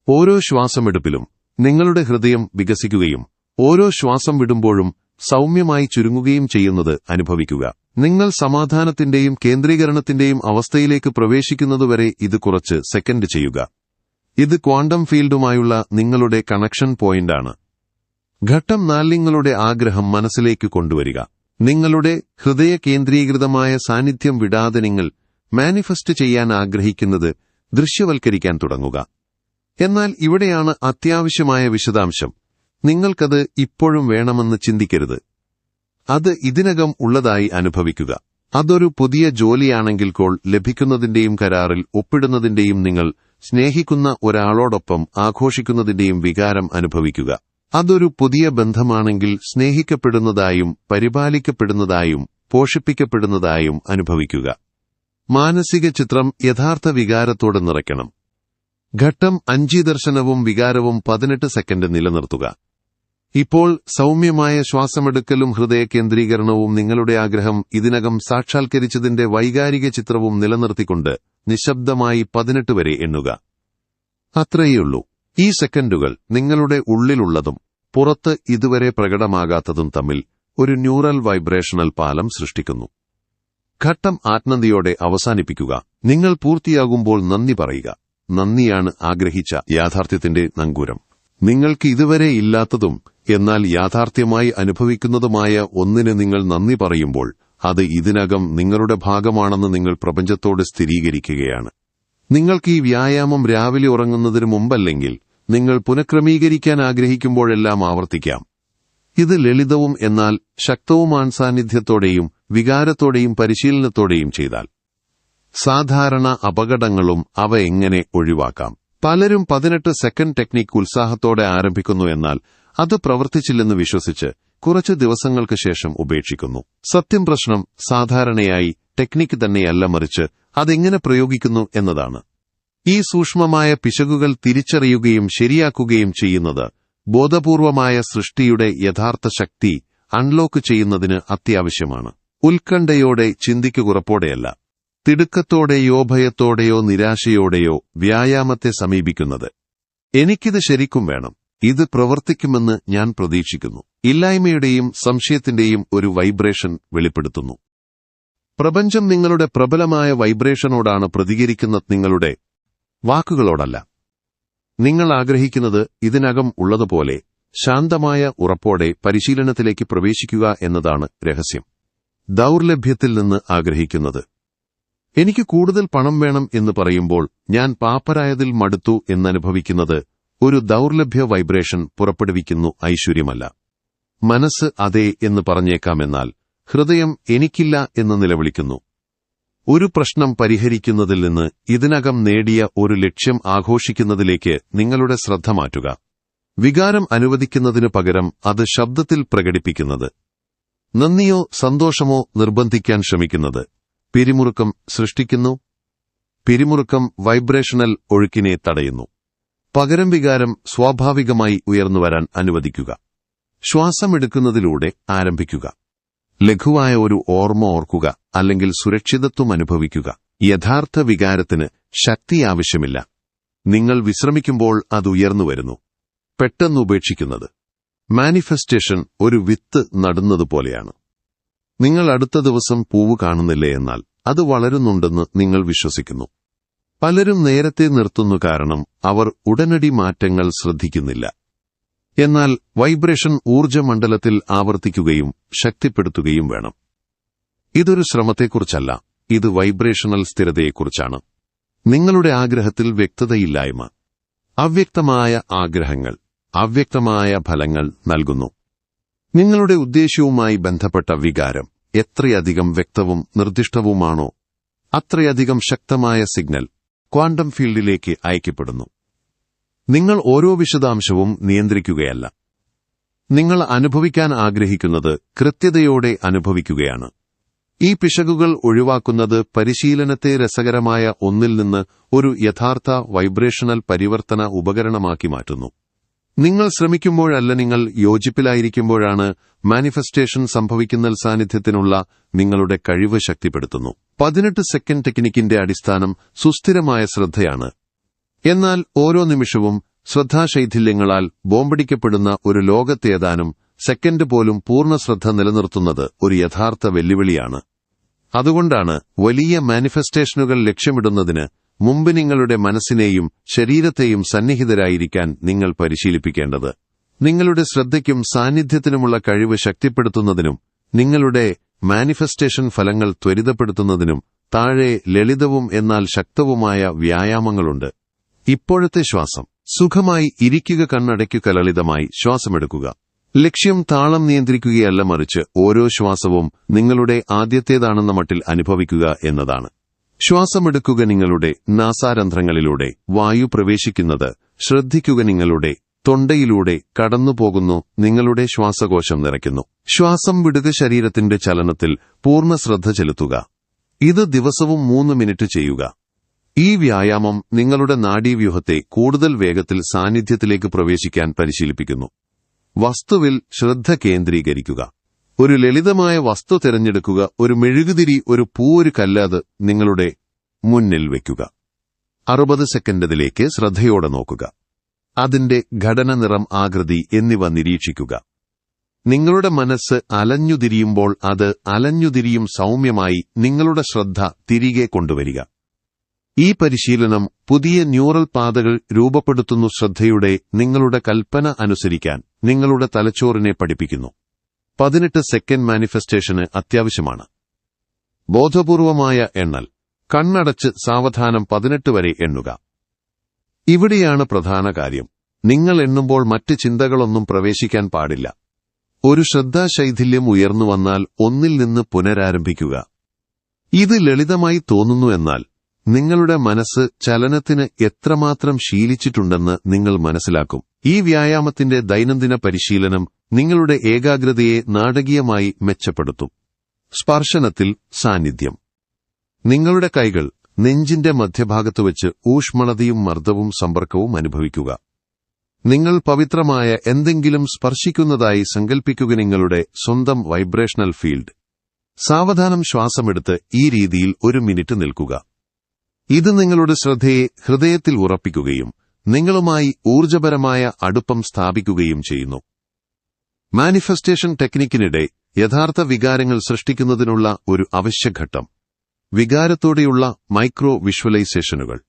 Speaker 1: ഓരോ ശ്വാസമെടുപ്പിലും നിങ്ങളുടെ ഹൃദയം വികസിക്കുകയും ഓരോ ശ്വാസം വിടുമ്പോഴും സൗമ്യമായി ചുരുങ്ങുകയും ചെയ്യുന്നത് അനുഭവിക്കുക. നിങ്ങൾ സമാധാനത്തിന്റെയും കേന്ദ്രീകരണത്തിന്റെയും അവസ്ഥയിലേക്ക് പ്രവേശിക്കുന്നതുവരെ ഇത് കുറച്ച് സെക്കൻഡ് ചെയ്യുക. ഇത് ക്വാണ്ടം ഫീൽഡുമായുള്ള നിങ്ങളുടെ കണക്ഷൻ പോയിന്റാണ്. ഘട്ടം നാല് നിങ്ങളുടെ ആഗ്രഹം മനസ്സിലേക്ക് കൊണ്ടുവരിക. നിങ്ങളുടെ ഹൃദയ കേന്ദ്രീകൃതമായ സാന്നിധ്യം വിടാതെ നിങ്ങൾ മാനിഫെസ്റ്റ് ചെയ്യാൻ ആഗ്രഹിക്കുന്നത് ദൃശ്യവൽക്കരിക്കാൻ തുടങ്ങുക. എന്നാൽ ഇവിടെയാണ് അത്യാവശ്യമായ വിശദാംശം. നിങ്ങൾക്കത് ഇപ്പോഴും വേണമെന്ന് ചിന്തിക്കരുത്. അത് ഇതിനകം ഉള്ളതായി അനുഭവിക്കുക. അതൊരു പുതിയ ജോലിയാണെങ്കിൽ കോൾ ലഭിക്കുന്നതിന്റെയും കരാറിൽ ഒപ്പിടുന്നതിന്റെയും നിങ്ങൾ സ്നേഹിക്കുന്ന ഒരാളോടൊപ്പം ആഘോഷിക്കുന്നതിന്റെയും വികാരം അനുഭവിക്കുക. അതൊരു പുതിയ ബന്ധമാണെങ്കിൽ സ്നേഹിക്കപ്പെടുന്നതായും പരിപാലിക്കപ്പെടുന്നതായും പോഷിപ്പിക്കപ്പെടുന്നതായും അനുഭവിക്കുക. മാനസിക ചിത്രം യഥാർത്ഥ വികാരത്തോടെ നിറയ്ക്കണം. ഘട്ടം അഞ്ചി ദർശനവും വികാരവും പതിനെട്ട് സെക്കൻഡ് നിലനിർത്തുക. ഇപ്പോൾ സൗമ്യമായ ശ്വാസമെടുക്കലും ഹൃദയ കേന്ദ്രീകരണവും നിങ്ങളുടെ ആഗ്രഹം ഇതിനകം സാക്ഷാത്കരിച്ചതിന്റെ വൈകാരിക ചിത്രവും നിലനിർത്തിക്കൊണ്ട് നിശബ്ദമായി പതിനെട്ട് വരെ എണ്ണുക. അത്രയേയുള്ളൂ. ഈ സെക്കൻഡുകൾ നിങ്ങളുടെ ഉള്ളിലുള്ളതും പുറത്ത് ഇതുവരെ പ്രകടമാകാത്തതും തമ്മിൽ ഒരു ന്യൂറൽ വൈബ്രേഷണൽ പാലം സൃഷ്ടിക്കുന്നു. ഘട്ടം ആത്മന്തിയോടെ അവസാനിപ്പിക്കുക. നിങ്ങൾ പൂർത്തിയാകുമ്പോൾ നന്ദി പറയുക. നന്ദിയാണ് ആഗ്രഹിച്ച യാഥാർത്ഥ്യത്തിന്റെ നങ്കൂരം. നിങ്ങൾക്ക് ഇതുവരെ ഇല്ലാത്തതും എന്നാൽ യാഥാർത്ഥ്യമായി അനുഭവിക്കുന്നതുമായ ഒന്നിന് നിങ്ങൾ നന്ദി പറയുമ്പോൾ അത് ഇതിനകം നിങ്ങളുടെ ഭാഗമാണെന്ന് നിങ്ങൾ പ്രപഞ്ചത്തോട് സ്ഥിരീകരിക്കുകയാണ്. നിങ്ങൾക്ക് ഈ വ്യായാമം രാവിലെ ഉറങ്ങുന്നതിന് മുമ്പല്ലെങ്കിൽ നിങ്ങൾ പുനഃക്രമീകരിക്കാൻ ആഗ്രഹിക്കുമ്പോഴെല്ലാം ആവർത്തിക്കാം. ഇത് ലളിതവും എന്നാൽ ശക്തവുമാൻ സാന്നിധ്യത്തോടെയും വികാരത്തോടെയും പരിശീലനത്തോടെയും ചെയ്താൽ സാധാരണ അപകടങ്ങളും അവ എങ്ങനെ ഒഴിവാക്കാം? പലരും പതിനെട്ട് സെക്കൻഡ് ടെക്നിക് ഉത്സാഹത്തോടെ ആരംഭിക്കുന്നു എന്നാൽ അത് പ്രവർത്തിച്ചില്ലെന്ന് വിശ്വസിച്ച് കുറച്ച് ദിവസങ്ങൾക്ക് ശേഷം ഉപേക്ഷിക്കുന്നു. സത്യം പ്രശ്നം സാധാരണയായി ടെക്നിക്ക് തന്നെയല്ല മറിച്ച് അതെങ്ങനെ പ്രയോഗിക്കുന്നു എന്നതാണ്. ഈ സൂക്ഷ്മമായ പിശകുകൾ തിരിച്ചറിയുകയും ശരിയാക്കുകയും ചെയ്യുന്നത് ബോധപൂർവമായ സൃഷ്ടിയുടെ യഥാർത്ഥ ശക്തി അൺലോക്ക് ചെയ്യുന്നതിന് അത്യാവശ്യമാണ്. ഉത്കണ്ഠയോടെ ചിന്തിക്കുറപ്പോടെയല്ല തിടുക്കത്തോടെയോ ഭയത്തോടെയോ നിരാശയോടെയോ വ്യായാമത്തെ സമീപിക്കുന്നത്. എനിക്കിത് ശരിക്കും വേണം. ഇത് പ്രവർത്തിക്കുമെന്ന് ഞാൻ പ്രതീക്ഷിക്കുന്നു. ഇല്ലായ്മയുടെയും സംശയത്തിന്റെയും ഒരു വൈബ്രേഷൻ വെളിപ്പെടുത്തുന്നു. പ്രപഞ്ചം നിങ്ങളുടെ പ്രബലമായ വൈബ്രേഷനോടാണ് പ്രതികരിക്കുന്ന നിങ്ങളുടെ വാക്കുകളോടല്ല. നിങ്ങൾ ആഗ്രഹിക്കുന്നത് ഇതിനകം ഉള്ളതുപോലെ ശാന്തമായ ഉറപ്പോടെ പരിശീലനത്തിലേക്ക് പ്രവേശിക്കുക എന്നതാണ് രഹസ്യം. ദൗർലഭ്യത്തിൽ നിന്ന് ആഗ്രഹിക്കുന്നത്. എനിക്ക് കൂടുതൽ പണം വേണം എന്ന് പറയുമ്പോൾ ഞാൻ പാപ്പരായതിൽ മടുത്തു എന്നനുഭവിക്കുന്നത് ഒരു ദൗർലഭ്യ വൈബ്രേഷൻ പുറപ്പെടുവിക്കുന്നു ഐശ്വര്യമല്ല. മനസ്സ് അതെ എന്ന് പറഞ്ഞേക്കാമെന്നാൽ ഹൃദയം എനിക്കില്ല എന്ന് നിലവിളിക്കുന്നു. ഒരു പ്രശ്നം പരിഹരിക്കുന്നതിൽ നിന്ന് ഇതിനകം നേടിയ ഒരു ലക്ഷ്യം ആഘോഷിക്കുന്നതിലേക്ക് നിങ്ങളുടെ ശ്രദ്ധ മാറ്റുക. വികാരം അനുവദിക്കുന്നതിനു പകരം അത് ശബ്ദത്തിൽ പ്രകടിപ്പിക്കുന്നത്. നന്ദിയോ സന്തോഷമോ നിർബന്ധിക്കാൻ ശ്രമിക്കുന്നത്. പിരിമുറുക്കം സൃഷ്ടിക്കുന്നു. പിരിമുറുക്കം വൈബ്രേഷണൽ ഒഴുക്കിനെ തടയുന്നു. പകരം വികാരം സ്വാഭാവികമായി ഉയർന്നുവരാൻ അനുവദിക്കുക. ശ്വാസമെടുക്കുന്നതിലൂടെ ആരംഭിക്കുക. ലഘുവായ ഒരു ഓർമ്മ ഓർക്കുക അല്ലെങ്കിൽ സുരക്ഷിതത്വം അനുഭവിക്കുക. യഥാർത്ഥ വികാരത്തിന് ശക്തി ആവശ്യമില്ല. നിങ്ങൾ വിശ്രമിക്കുമ്പോൾ അത് ഉയർന്നു വരുന്നു. പെട്ടെന്ന് ഉപേക്ഷിക്കുന്നത്. മാനിഫെസ്റ്റേഷൻ ഒരു വിത്ത് നടുന്നതുപോലെയാണ്. നിങ്ങൾ അടുത്ത ദിവസം പൂവ് കാണുന്നില്ലേ എന്നാൽ അത് വളരുന്നുണ്ടെന്ന് നിങ്ങൾ വിശ്വസിക്കുന്നു. പലരും നേരത്തെ നിർത്തുന്നു കാരണം അവർ ഉടനടി മാറ്റങ്ങൾ ശ്രദ്ധിക്കുന്നില്ല. എന്നാൽ വൈബ്രേഷൻ ഊർജമണ്ഡലത്തിൽ ആവർത്തിക്കുകയും ശക്തിപ്പെടുത്തുകയും വേണം. ഇതൊരു ശ്രമത്തെക്കുറിച്ചല്ല ഇത് വൈബ്രേഷണൽ സ്ഥിരതയെക്കുറിച്ചാണ്. നിങ്ങളുടെ ആഗ്രഹത്തിൽ വ്യക്തതയില്ലായ്മ. അവ്യക്തമായ ആഗ്രഹങ്ങൾ അവ്യക്തമായ ഫലങ്ങൾ നൽകുന്നു. നിങ്ങളുടെ ഉദ്ദേശ്യവുമായി ബന്ധപ്പെട്ട വികാരം എത്രയധികം വ്യക്തവും നിർദ്ദിഷ്ടവുമാണോ അത്രയധികം ശക്തമായ സിഗ്നൽ ക്വാണ്ടം ഫീൽഡിലേക്ക് അയക്കപ്പെടുന്നു. നിങ്ങൾ ഓരോ വിശദാംശവും നിയന്ത്രിക്കുകയല്ല. നിങ്ങൾ അനുഭവിക്കാൻ ആഗ്രഹിക്കുന്നത് കൃത്യതയോടെ അനുഭവിക്കുകയാണ്. ഈ പിശകുകൾ ഒഴിവാക്കുന്നത് പരിശീലനത്തെ രസകരമായ ഒന്നിൽ നിന്ന് ഒരു യഥാർത്ഥ വൈബ്രേഷണൽ പരിവർത്തന ഉപകരണമാക്കി മാറ്റുന്നു. നിങ്ങൾ ശ്രമിക്കുമ്പോഴല്ല നിങ്ങൾ യോജിപ്പിലായിരിക്കുമ്പോഴാണ് മാനിഫെസ്റ്റേഷൻ സംഭവിക്കുന്ന സാന്നിധ്യത്തിനുള്ള നിങ്ങളുടെ കഴിവ് ശക്തിപ്പെടുത്തുന്നു. പതിനെട്ട് സെക്കൻഡ് ടെക്നിക്കിന്റെ അടിസ്ഥാനം സുസ്ഥിരമായ ശ്രദ്ധയാണ്. എന്നാൽ ഓരോ നിമിഷവും ശ്രദ്ധാശൈഥില്യങ്ങളാൽ ബോംബടിക്കപ്പെടുന്ന ഒരു ലോകത്തേതാനും സെക്കൻഡ് പോലും പൂർണ ശ്രദ്ധ നിലനിർത്തുന്നത് ഒരു യഥാർത്ഥ വെല്ലുവിളിയാണ്. അതുകൊണ്ടാണ് വലിയ മാനിഫെസ്റ്റേഷനുകൾ ലക്ഷ്യമിടുന്നതിന് മുമ്പ് നിങ്ങളുടെ മനസ്സിനെയും ശരീരത്തെയും സന്നിഹിതരായിരിക്കാൻ നിങ്ങൾ പരിശീലിപ്പിക്കേണ്ടത്. നിങ്ങളുടെ ശ്രദ്ധയ്ക്കും സാന്നിധ്യത്തിനുമുള്ള കഴിവ് ശക്തിപ്പെടുത്തുന്നതിനും നിങ്ങളുടെ മാനിഫെസ്റ്റേഷൻ ഫലങ്ങൾ ത്വരിതപ്പെടുത്തുന്നതിനും താഴെ ലളിതവും എന്നാൽ ശക്തവുമായ വ്യായാമങ്ങളുണ്ട്. ഇപ്പോഴത്തെ ശ്വാസം. സുഖമായി ഇരിക്കുക കണ്ണടയ്ക്കുക ലളിതമായി ശ്വാസമെടുക്കുക. ലക്ഷ്യം താളം നിയന്ത്രിക്കുകയല്ല മറിച്ച് ഓരോ ശ്വാസവും നിങ്ങളുടെ ആദ്യത്തേതാണെന്ന മട്ടിൽ അനുഭവിക്കുക എന്നതാണ്. ശ്വാസമെടുക്കുക നിങ്ങളുടെ നാസാരന്ധ്രങ്ങളിലൂടെ വായു പ്രവേശിക്കുന്നത് ശ്രദ്ധിക്കുക നിങ്ങളുടെ തൊണ്ടയിലൂടെ കടന്നുപോകുന്നു നിങ്ങളുടെ ശ്വാസകോശം നിറയ്ക്കുന്നു. ശ്വാസം വിടുക ശരീരത്തിന്റെ ചലനത്തിൽ പൂർണ ശ്രദ്ധ ചെലുത്തുക. ഇത് ദിവസവും മൂന്ന് മിനിറ്റ് ചെയ്യുക. ഈ വ്യായാമം നിങ്ങളുടെ നാഡീവ്യൂഹത്തെ കൂടുതൽ വേഗത്തിൽ സാന്നിധ്യത്തിലേക്ക് പ്രവേശിക്കാൻ പരിശീലിപ്പിക്കുന്നു. വസ്തുവിൽ ശ്രദ്ധ കേന്ദ്രീകരിക്കുക. ഒരു ലളിതമായ വസ്തു തിരഞ്ഞെടുക്കുക ഒരു മെഴുകുതിരി ഒരു പൂ ഒരു കല്ലാത് നിങ്ങളുടെ മുന്നിൽ വയ്ക്കുക അറുപത് സെക്കൻഡതിലേക്ക് ശ്രദ്ധയോടെ നോക്കുക. അതിന്റെ ഘടന നിറം ആകൃതി എന്നിവ നിരീക്ഷിക്കുക. നിങ്ങളുടെ മനസ്സ് അലഞ്ഞുതിരിയുമ്പോൾ അത് അലഞ്ഞുതിരിയും സൗമ്യമായി നിങ്ങളുടെ ശ്രദ്ധ തിരികെ കൊണ്ടുവരിക. ഈ പരിശീലനം പുതിയ ന്യൂറൽ പാതകൾ രൂപപ്പെടുത്തുന്നു ശ്രദ്ധയുടെ നിങ്ങളുടെ കൽപ്പന അനുസരിക്കാൻ നിങ്ങളുടെ തലച്ചോറിനെ പഠിപ്പിക്കുന്നു. പതിനെട്ട് സെക്കൻഡ് മാനിഫെസ്റ്റേഷന് അത്യാവശ്യമാണ്. ബോധപൂർവമായ എണ്ണൽ. കണ്ണടച്ച് സാവധാനം പതിനെട്ട് വരെ എണ്ണുക. ഇവിടെയാണ് പ്രധാന കാര്യം. നിങ്ങൾ എണ്ണുമ്പോൾ മറ്റ് ചിന്തകളൊന്നും പ്രവേശിക്കാൻ പാടില്ല. ഒരു ശ്രദ്ധാശൈഥില്യം ഉയർന്നു വന്നാൽ ഒന്നിൽ നിന്ന് പുനരാരംഭിക്കുക. ഇത് ലളിതമായി തോന്നുന്നു എന്നാൽ നിങ്ങളുടെ മനസ്സ് ചലനത്തിന് എത്രമാത്രം ശീലിച്ചിട്ടുണ്ടെന്ന് നിങ്ങൾ മനസ്സിലാക്കും. ഈ വ്യായാമത്തിന്റെ ദൈനംദിന പരിശീലനം നിങ്ങളുടെ ഏകാഗ്രതയെ നാടകീയമായി മെച്ചപ്പെടുത്തും. സ്പർശനത്തിൽ സാന്നിധ്യം. നിങ്ങളുടെ കൈകൾ നെഞ്ചിന്റെ മധ്യഭാഗത്ത് വെച്ച് ഊഷ്മളതയും മർദ്ദവും സമ്പർക്കവും അനുഭവിക്കുക. നിങ്ങൾ പവിത്രമായ എന്തെങ്കിലും സ്പർശിക്കുന്നതായി സങ്കൽപ്പിക്കുക നിങ്ങളുടെ സ്വന്തം വൈബ്രേഷണൽ ഫീൽഡ്. സാവധാനം ശ്വാസമെടുത്ത് ഈ രീതിയിൽ ഒരു മിനിറ്റ് നിൽക്കുക. ഇത് നിങ്ങളുടെ ശ്രദ്ധയെ ഹൃദയത്തിൽ ഉറപ്പിക്കുകയും നിങ്ങളുമായി ഊർജപരമായ അടുപ്പം സ്ഥാപിക്കുകയും ചെയ്യുന്നു. മാനിഫെസ്റ്റേഷൻ ടെക്നിക്കിനിടെ യഥാർത്ഥ വികാരങ്ങൾ സൃഷ്ടിക്കുന്നതിനുള്ള ഒരു അവശ്യഘട്ടം. വികാരത്തോടെയുള്ള മൈക്രോ വിഷ്വലൈസേഷനുകൾ.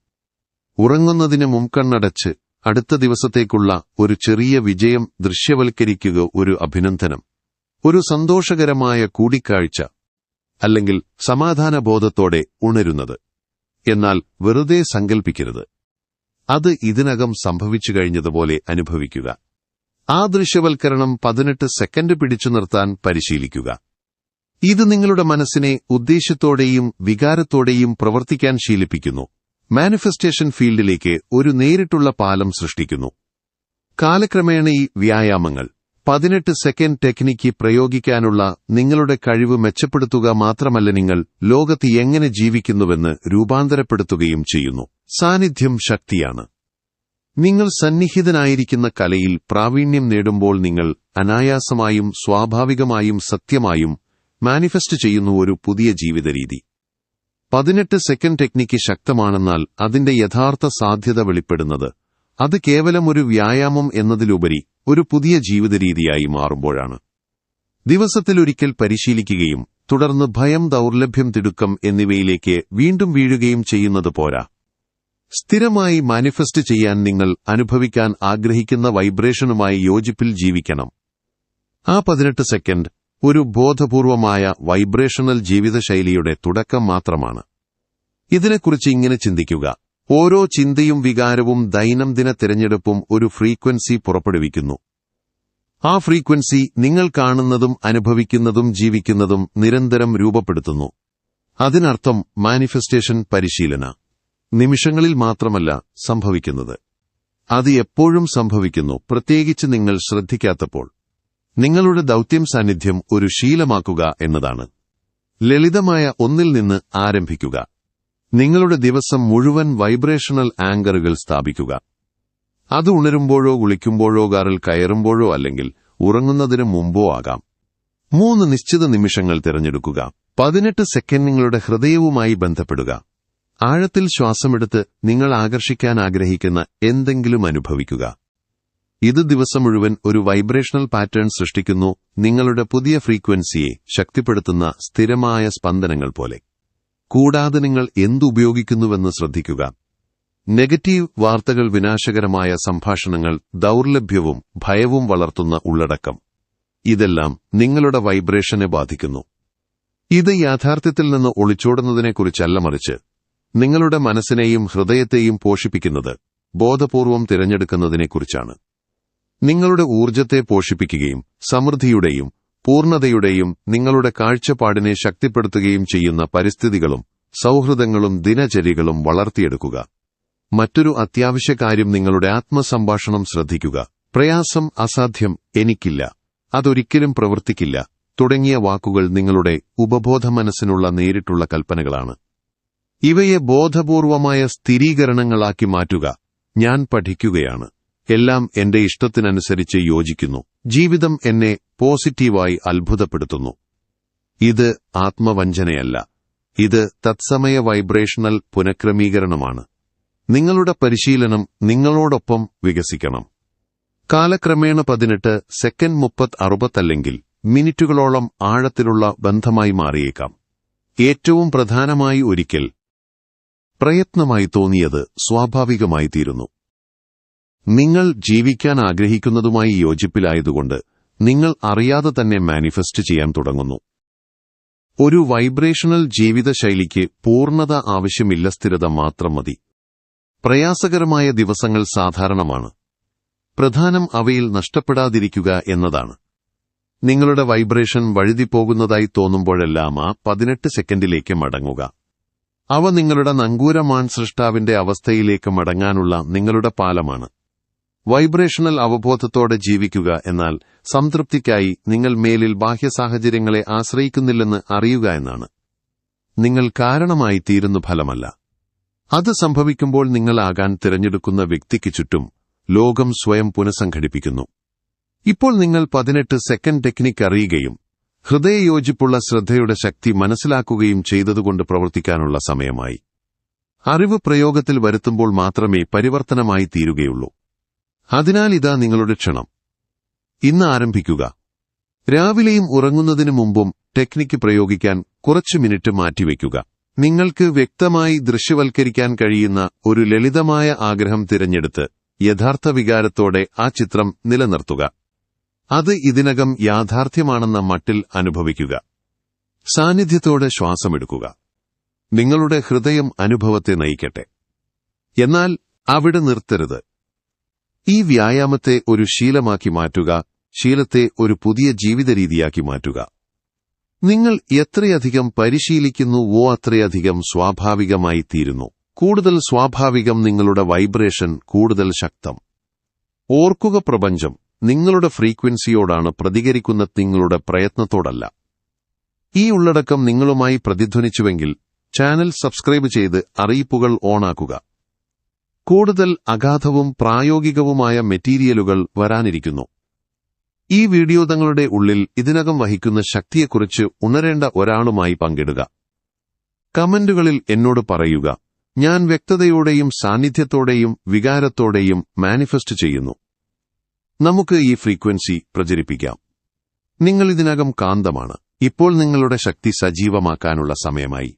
Speaker 1: ഉറങ്ങുന്നതിന് മുൻകണ്ണടച്ച് അടുത്ത ദിവസത്തേക്കുള്ള ഒരു ചെറിയ വിജയം ദൃശ്യവൽക്കരിക്കുക ഒരു അഭിനന്ദനം. ഒരു സന്തോഷകരമായ കൂടിക്കാഴ്ച അല്ലെങ്കിൽ സമാധാനബോധത്തോടെ ഉണരുന്നത്. എന്നാൽ വെറുതെ സങ്കൽപ്പിക്കരുത്. അത് ഇതിനകം സംഭവിച്ചു കഴിഞ്ഞതുപോലെ അനുഭവിക്കുക. ആ ദൃശ്യവൽക്കരണം പതിനെട്ട് സെക്കൻഡ് പിടിച്ചു നിർത്താൻ പരിശീലിക്കുക. ഇത് നിങ്ങളുടെ മനസ്സിനെ ഉദ്ദേശ്യത്തോടെയും വികാരത്തോടെയും പ്രവർത്തിക്കാൻ ശീലിപ്പിക്കുന്നു. മാനിഫെസ്റ്റേഷൻ ഫീൽഡിലേക്ക് ഒരു നേരിട്ടുള്ള പാലം സൃഷ്ടിക്കുന്നു. കാലക്രമേണ ഈ വ്യായാമങ്ങൾ പതിനെട്ട് സെക്കൻഡ് ടെക്നിക്ക് പ്രയോഗിക്കാനുള്ള നിങ്ങളുടെ കഴിവ് മെച്ചപ്പെടുത്തുക മാത്രമല്ല നിങ്ങൾ ലോകത്ത് എങ്ങനെ ജീവിക്കുന്നുവെന്ന് രൂപാന്തരപ്പെടുത്തുകയും ചെയ്യുന്നു. സാന്നിധ്യം ശക്തിയാണ്. നിങ്ങൾ സന്നിഹിതനായിരിക്കുന്ന കലയിൽ പ്രാവീണ്യം നേടുമ്പോൾ നിങ്ങൾ അനായാസമായും സ്വാഭാവികമായും സത്യമായും മാനിഫെസ്റ്റ് ചെയ്യുന്നു ഒരു പുതിയ ജീവിതരീതി. പതിനെട്ട് സെക്കൻഡ് ടെക്നിക്ക് ശക്തമാണെന്നാൽ അതിന്റെ യഥാർത്ഥ സാധ്യത വെളിപ്പെടുന്നത് അത് കേവലം ഒരു വ്യായാമം എന്നതിലുപരി ഒരു പുതിയ ജീവിത രീതിയായി മാറുമ്പോഴാണ്. ദിവസത്തിലൊരിക്കൽ പരിശീലിക്കുകയും തുടർന്ന് ഭയം ദൗർലഭ്യം തിടുക്കം എന്നിവയിലേക്ക് വീണ്ടും വീഴുകയും ചെയ്യുന്നത് പോരാ. സ്ഥിരമായി മാനിഫെസ്റ്റ് ചെയ്യാൻ നിങ്ങൾ അനുഭവിക്കാൻ ആഗ്രഹിക്കുന്ന വൈബ്രേഷനുമായി യോജിപ്പിൽ ജീവിക്കണം. ആ പതിനെട്ട് സെക്കൻഡ് ഒരു ബോധപൂർവമായ വൈബ്രേഷണൽ ജീവിതശൈലിയുടെ തുടക്കം മാത്രമാണ്. ഇതിനെക്കുറിച്ച് ഇങ്ങനെ ചിന്തിക്കുക. ഓരോ ചിന്തയും വികാരവും ദൈനംദിന തിരഞ്ഞെടുപ്പും ഒരു ഫ്രീക്വൻസി പുറപ്പെടുവിക്കുന്നു. ആ ഫ്രീക്വൻസി നിങ്ങൾ കാണുന്നതും അനുഭവിക്കുന്നതും ജീവിക്കുന്നതും നിരന്തരം രൂപപ്പെടുത്തുന്നു. അതിനർത്ഥം മാനിഫെസ്റ്റേഷൻ പരിശീലന. നിമിഷങ്ങളിൽ മാത്രമല്ല സംഭവിക്കുന്നത്. അത് എപ്പോഴും സംഭവിക്കുന്നു പ്രത്യേകിച്ച് നിങ്ങൾ ശ്രദ്ധിക്കാത്തപ്പോൾ. നിങ്ങളുടെ ദൗത്യം സാന്നിധ്യം ഒരു ശീലമാക്കുക എന്നതാണ്. ലളിതമായ ഒന്നിൽ നിന്ന് ആരംഭിക്കുക. നിങ്ങളുടെ ദിവസം മുഴുവൻ വൈബ്രേഷണൽ ആങ്കറുകൾ സ്ഥാപിക്കുക. അത് ഉണരുമ്പോഴോ കുളിക്കുമ്പോഴോ കാറിൽ കയറുമ്പോഴോ അല്ലെങ്കിൽ ഉറങ്ങുന്നതിന് മുമ്പോ ആകാം. മൂന്ന് നിശ്ചിത നിമിഷങ്ങൾ തിരഞ്ഞെടുക്കുക. പതിനെട്ട് സെക്കൻഡ് നിങ്ങളുടെ ഹൃദയവുമായി ബന്ധപ്പെടുക. ആഴത്തിൽ ശ്വാസമെടുത്ത് നിങ്ങൾ ആകർഷിക്കാൻ ആഗ്രഹിക്കുന്ന എന്തെങ്കിലും അനുഭവിക്കുക. ഇത് ദിവസം മുഴുവൻ ഒരു വൈബ്രേഷണൽ പാറ്റേൺ സൃഷ്ടിക്കുന്നു നിങ്ങളുടെ പുതിയ ഫ്രീക്വൻസിയെ ശക്തിപ്പെടുത്തുന്ന സ്ഥിരമായ സ്പന്ദനങ്ങൾ പോലെ. കൂടാതെ നിങ്ങൾ എന്തുപയോഗിക്കുന്നുവെന്ന് ശ്രദ്ധിക്കുക. നെഗറ്റീവ് വാർത്തകൾ വിനാശകരമായ സംഭാഷണങ്ങൾ ദൗർലഭ്യവും ഭയവും വളർത്തുന്ന ഉള്ളടക്കം. ഇതെല്ലാം നിങ്ങളുടെ വൈബ്രേഷനെ ബാധിക്കുന്നു. ഇത് യാഥാർത്ഥ്യത്തിൽ നിന്ന് ഒളിച്ചോടുന്നതിനെക്കുറിച്ചല്ല മറിച്ച് നിങ്ങളുടെ മനസ്സിനെയും ഹൃദയത്തെയും പോഷിപ്പിക്കുന്നത് ബോധപൂർവം തിരഞ്ഞെടുക്കുന്നതിനെക്കുറിച്ചാണ്. നിങ്ങളുടെ ഊർജത്തെ പോഷിപ്പിക്കുകയും സമൃദ്ധിയുടെയും പൂർണതയുടെയും നിങ്ങളുടെ കാഴ്ചപ്പാടിനെ ശക്തിപ്പെടുത്തുകയും ചെയ്യുന്ന പരിസ്ഥിതികളും സൗഹൃദങ്ങളും ദിനചര്യകളും വളർത്തിയെടുക്കുക. മറ്റൊരു അത്യാവശ്യ കാര്യം നിങ്ങളുടെ ആത്മസംഭാഷണം ശ്രദ്ധിക്കുക. പ്രയാസം അസാധ്യം എനിക്കില്ല. അതൊരിക്കലും പ്രവർത്തിക്കില്ല. തുടങ്ങിയ വാക്കുകൾ നിങ്ങളുടെ ഉപബോധ മനസ്സിനുള്ള നേരിട്ടുള്ള കൽപ്പനകളാണ്. ഇവയെ ബോധപൂർവമായ സ്ഥിരീകരണങ്ങളാക്കി മാറ്റുക ഞാൻ പഠിക്കുകയാണ്. എല്ലാം എന്റെ ഇഷ്ടത്തിനനുസരിച്ച് യോജിക്കുന്നു. ജീവിതം എന്നെ പോസിറ്റീവായി അത്ഭുതപ്പെടുത്തുന്നു. ഇത് ആത്മവഞ്ചനയല്ല. ഇത് തത്സമയ വൈബ്രേഷണൽ പുനഃക്രമീകരണമാണ്. നിങ്ങളുടെ പരിശീലനം നിങ്ങളോടൊപ്പം വികസിക്കണം. കാലക്രമേണ പതിനെട്ട് സെക്കൻഡ് മുപ്പത് അറുപത്തല്ലെങ്കിൽ മിനിറ്റുകളോളം ആഴത്തിലുള്ള ബന്ധമായി മാറിയേക്കാം. ഏറ്റവും പ്രധാനമായി ഒരിക്കൽ പ്രയത്നമായി തോന്നിയത് സ്വാഭാവികമായി തീരുന്നു. നിങ്ങൾ ജീവിക്കാൻ ആഗ്രഹിക്കുന്നതുമായി യോജിപ്പിലായതുകൊണ്ട് നിങ്ങൾ അറിയാതെ തന്നെ മാനിഫെസ്റ്റ് ചെയ്യാൻ തുടങ്ങുന്നു. ഒരു വൈബ്രേഷണൽ ജീവിതശൈലിക്ക് പൂർണത ആവശ്യമില്ല സ്ഥിരത മാത്രം മതി. പ്രയാസകരമായ ദിവസങ്ങൾ സാധാരണമാണ്. പ്രധാനം അവയിൽ നഷ്ടപ്പെടാതിരിക്കുക എന്നതാണ്. നിങ്ങളുടെ വൈബ്രേഷൻ വഴുതിപ്പോകുന്നതായി തോന്നുമ്പോഴെല്ലാം ആ പതിനെട്ട് സെക്കൻഡിലേക്ക് മടങ്ങുക. അവ നിങ്ങളുടെ നങ്കൂരമാൻ സൃഷ്ടാവിന്റെ അവസ്ഥയിലേക്ക് മടങ്ങാനുള്ള നിങ്ങളുടെ പാലമാണ്. വൈബ്രേഷണൽ അവബോധത്തോടെ ജീവിക്കുക എന്നാൽ സംതൃപ്തിക്കായി നിങ്ങൾ മേലിൽ ബാഹ്യ സാഹചര്യങ്ങളെ ആശ്രയിക്കുന്നില്ലെന്ന് അറിയുക എന്നാണ്. നിങ്ങൾ കാരണമായി തീരുന്നു ഫലമല്ല. അത് സംഭവിക്കുമ്പോൾ നിങ്ങളാകാൻ തിരഞ്ഞെടുക്കുന്ന വ്യക്തിക്ക് ചുറ്റും ലോകം സ്വയം പുനഃസംഘടിപ്പിക്കുന്നു. ഇപ്പോൾ നിങ്ങൾ പതിനെട്ട് സെക്കൻഡ് ടെക്നിക് അറിയുകയും ഹൃദയയോജിപ്പുള്ള ശ്രദ്ധയുടെ ശക്തി മനസ്സിലാക്കുകയും ചെയ്തതുകൊണ്ട് പ്രവർത്തിക്കാനുള്ള സമയമായി. അറിവ് പ്രയോഗത്തിൽ വരുത്തുമ്പോൾ മാത്രമേ പരിവർത്തനമായി തീരുകയുള്ളൂ. അതിനാൽ ഇതാ നിങ്ങളുടെ ക്ഷണം. ഇന്ന് ആരംഭിക്കുക. രാവിലെയും ഉറങ്ങുന്നതിനു മുമ്പും ടെക്നിക്ക് പ്രയോഗിക്കാൻ കുറച്ച് മിനിറ്റ് മാറ്റിവെക്കുക. നിങ്ങൾക്ക് വ്യക്തമായി ദൃശ്യവൽക്കരിക്കാൻ കഴിയുന്ന ഒരു ലളിതമായ ആഗ്രഹം തിരഞ്ഞെടുത്ത് യഥാർത്ഥ വികാരത്തോടെ ആ ചിത്രം നിലനിർത്തുക. അത് ഇതിനകം യാഥാർത്ഥ്യമാണെന്ന മട്ടിൽ അനുഭവിക്കുക. സാന്നിധ്യത്തോടെ ശ്വാസമെടുക്കുക. നിങ്ങളുടെ ഹൃദയം അനുഭവത്തെ നയിക്കട്ടെ. എന്നാൽ അവിടെ നിർത്തരുത്. ഈ വ്യായാമത്തെ ഒരു ശീലമാക്കി മാറ്റുക ശീലത്തെ ഒരു പുതിയ ജീവിത രീതിയാക്കി മാറ്റുക. നിങ്ങൾ എത്രയധികം പരിശീലിക്കുന്നുവോ അത്രയധികം സ്വാഭാവികമായി തീരുന്നു. കൂടുതൽ സ്വാഭാവികം നിങ്ങളുടെ വൈബ്രേഷൻ കൂടുതൽ ശക്തം. ഓർക്കുക പ്രപഞ്ചം നിങ്ങളുടെ ഫ്രീക്വൻസിയോടാണ് പ്രതികരിക്കുന്ന നിങ്ങളുടെ പ്രയത്നത്തോടല്ല. ഈ ഉള്ളടക്കം നിങ്ങളുമായി പ്രതിധ്വനിച്ചുവെങ്കിൽ ചാനൽ സബ്സ്ക്രൈബ് ചെയ്ത് അറിയിപ്പുകൾ ഓണാക്കുക. കൂടുതൽ അഗാധവും പ്രായോഗികവുമായ മെറ്റീരിയലുകൾ വരാനിരിക്കുന്നു. ഈ വീഡിയോ തങ്ങളുടെ ഉള്ളിൽ ഇതിനകം വഹിക്കുന്ന ശക്തിയെക്കുറിച്ച് ഉണരേണ്ട ഒരാളുമായി പങ്കിടുക. കമന്റുകളിൽ എന്നോട് പറയുക ഞാൻ വ്യക്തതയോടെയും സാന്നിധ്യത്തോടെയും വികാരത്തോടെയും മാനിഫെസ്റ്റ് ചെയ്യുന്നു. നമുക്ക് ഈ ഫ്രീക്വൻസി പ്രചരിപ്പിക്കാം. നിങ്ങൾ ഇതിനകം കാന്തമാണ്. ഇപ്പോൾ നിങ്ങളുടെ ശക്തി സജീവമാക്കാനുള്ള സമയമായി.